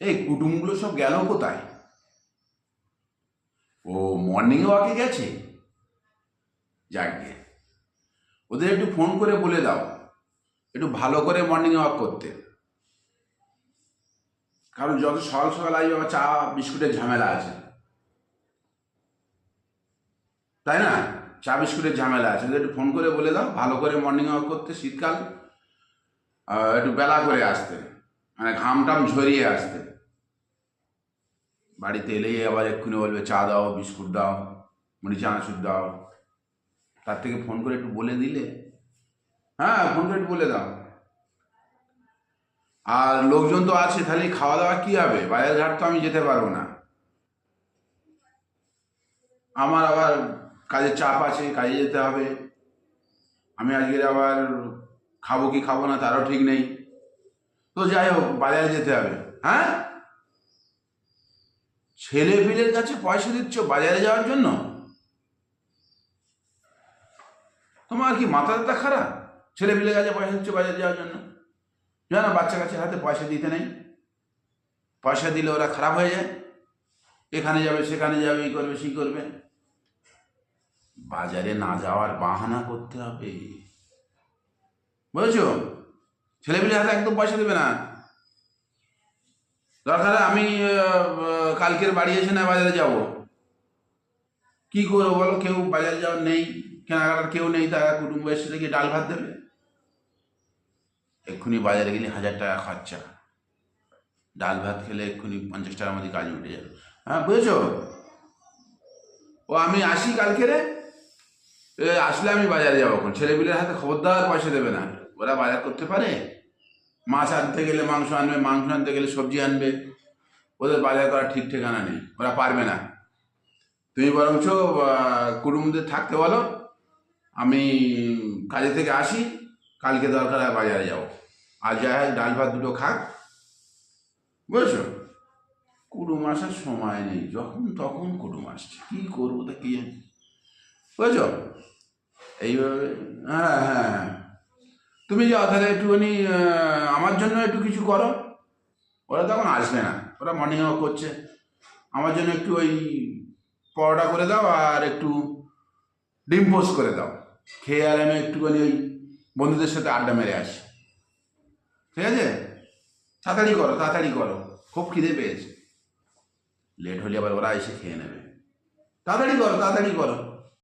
এই কুটুমগুলো সব গেল কোথায়? ও মর্নিং ওয়াকে গেছে? যাকগে। ওদের একটু ফোন করে বলে দাও। একটু ভালো করে মর্নিং ওয়াক করতে। কারণ যত সকাল সকাল আসবে চা, বিস্কুটের ঝামেলা আছে। তাই না? চা, বিস্কুটের ঝামেলা আছে। একটু ফোন করে বলে দাও। ভালো করে মর্নিং ওয়াক করতে, শীতকাল। একটু বেলা করে আসতে। মানে ঘাম টাম ঝরিয়ে আসতে বাড়িতে এলেই আবার এক্ষুনি বলবে, চা দাও, বিস্কুট দাও মুড়ি চানাচুর দাও। তার থেকে ফোন করে একটু বলে দিলে। হ্যাঁ ফোন করে একটু বলে দাও। আর লোকজন তো আছে, তাহলে খাওয়া দাওয়া কি হবে? বাজার ঘাট তো আমি যেতে পারব না। আমার আবার কাজের চাপ আছে, কাজে যেতে হবে। আমি আজকে আবার খাব কি খাব না, তারও ঠিক নেই। তো যাই হোক, বাজারে যেতে হবে। হ্যাঁ? ছেলে পিলের কাছে পয়সা দিচ্ছ বাজারে যাওয়ার জন্য? তোমার কি মাথা ব্যথা খারাপ? ছেলে পিলের কাছে পয়সা দিচ্ছ বাজারে যাওয়ার জন্য? জানো বাচ্চা কাছে হাতে পয়সা দিতে নেই। পয়সা দিলে ওরা খারাপ হয়ে যায়। এখানে যাবে, সেখানে যাবে এই করবে সেই করবে। বাজারে না যাওয়ার বাহানা করতে হবে। বুঝেছ? ছেলেপিলে হাতে একদম পয়সা দেবে না। দরকার আমি কালকের বাড়ি এসে না বাজারে যাব। কি করব বলো? কেউ বাজারে যাওয়ার নেই, কেনাকাটার কেউ নেই, তারা কুটুম্ব এসে কি ডাল ভাত দেবে। এক্ষুনি বাজারে গেলে হাজার টাকা খরচা। ডাল ভাত খেলে এক্ষুনি পঞ্চাশ টাকার মধ্যে কাজ উঠে যাবে। হ্যাঁ বুঝেছ? ও, আমি আসি কালকে রে আসলে আমি বাজারে যাব ছেলেপিলের হাতে খবরদার পয়সা দেবে না। ওরা বাজার করতে পারে? মাছ আনতে গেলে মাংস আনবে মাংস আনতে গেলে সবজি আনবে ওদের বাজার করা ঠিক ঠিকানা নেই ওরা পারবে না। তুমি বরঞ্চ আহ, কুটুমদের থাকতে বলো আমি কাজে থেকে আসি কালকে দরকার হয় বাজারে যাব। আর যাই হোক ডাল ভাত দুটো খাক। বুঝেছ? কুটুম আসার সময় নেই যখন তখন কুটুম আসছে। কী করব তা কি বুঝেছ? এইভাবে হ্যাঁ হ্যাঁ হ্যাঁ। তুমি যাও, তাহলে একটুখানি আমার জন্য একটু কিছু করো। ওরা তখন আসবে না। ওরা মর্নিং ওয়াক করছে। আমার জন্য একটু ওই পরোটা করে দাও আর একটু ডিম পোস্ট করে দাও। খেয়ে আর আমি একটুখানি ওই বন্ধুদের সাথে আড্ডা মেরে আসি। ঠিক আছে? তাড়াতাড়ি করো তাড়াতাড়ি করো। খুব খিদে পেয়েছে। লেট হলে আবার ওরা এসে খেয়ে নেবে। তাড়াতাড়ি করো তাড়াতাড়ি করো।